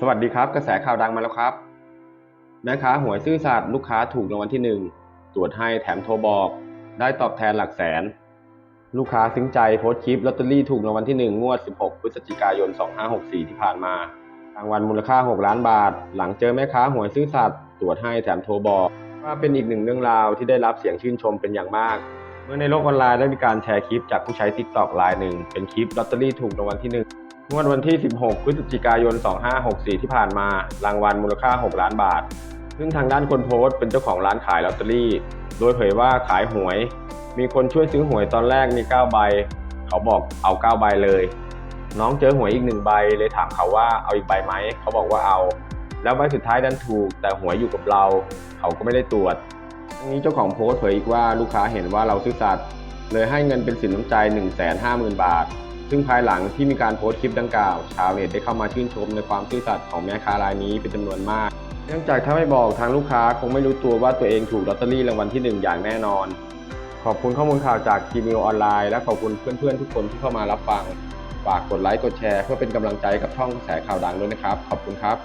สวัสดีครับ กระแสข่าวดังมาแล้วครับแม่ค้าหวยซื่อสัตย์ลูกค้าถูกรางวัลที่หนึ่งตรวจให้แถมโทรบอก ได้ตอบแทนหลักแสน ลูกค้าซึ้งใจโพสต์คลิปลอตเตอรี่ถูกรางวัลที่หนึ่งงวด 16 พฤศจิกายน 2564 ที่ผ่านมารางวัลมูลค่า 6 ล้านบาท หลังเจอแม่ค้าหวยซื่อสัตย์ตรวจให้แถมโทรบอกว่าเป็นอีกหนึ่งเรื่องราวที่ได้รับเสียงชื่นชมเป็นอย่างมาก มื่อในโลกออนไลน์ได้มีการแชร์คลิปจากผู้ใช้ TikTok รายหนึ่ง เป็นคลิปลอตเตอรี่ถูกรางวัลที่หนึ่งวดวันที่ 16 พฤศจิกายน 2564 ที่ผ่านมา รางวัลมูลค่า 6 ล้านบาท ซึ่งทางด้านคนโพสต์เป็นเจ้าของร้านขายลอตเตอรี่ โดยเผยว่าขายหวย มีคนช่วยซื้อหวยตอนแรกมี 9 ใบ เขาบอกเอา 9 ใบเลย น้องเจอหวยอีกหนึ่งใบเลยถามเขาว่าเอาอีกใบไหม เขาบอกว่าเอา แล้วใบสุดท้ายดันถูกแต่หวยอยู่กับเรา เขาก็ไม่ได้ตรวจ นี้เจ้าของโพสต์เผยอีกว่าลูกค้าเห็นว่าเราซื่อสัตย์เลยให้เงินเป็นสินน้ำใจ 150,000 บาท ซึ่งภายหลังที่มีการโพสต์คลิปดังกล่าว ชาวเน็ตได้เข้ามาชื่นชมในความซื่อสัตย์ของแม่ค้ารายนี้เป็นจำนวนมาก เนื่องจากถ้าไม่บอกทางลูกค้าคงไม่รู้ตัวว่าตัวเองถูกลอตเตอรี่รางวัลที่หนึ่งอย่างแน่นอน ขอบคุณข้อมูลข่าวจากทีมิวออนไลน์และขอบคุณเพื่อนๆทุกคนที่เข้ามารับฟัง ฝากกดไลค์กดแชร์ เพื่อเป็นกำลังใจกับช่องกระแสข่าวดังด้วยนะครับ ขอบคุณครับ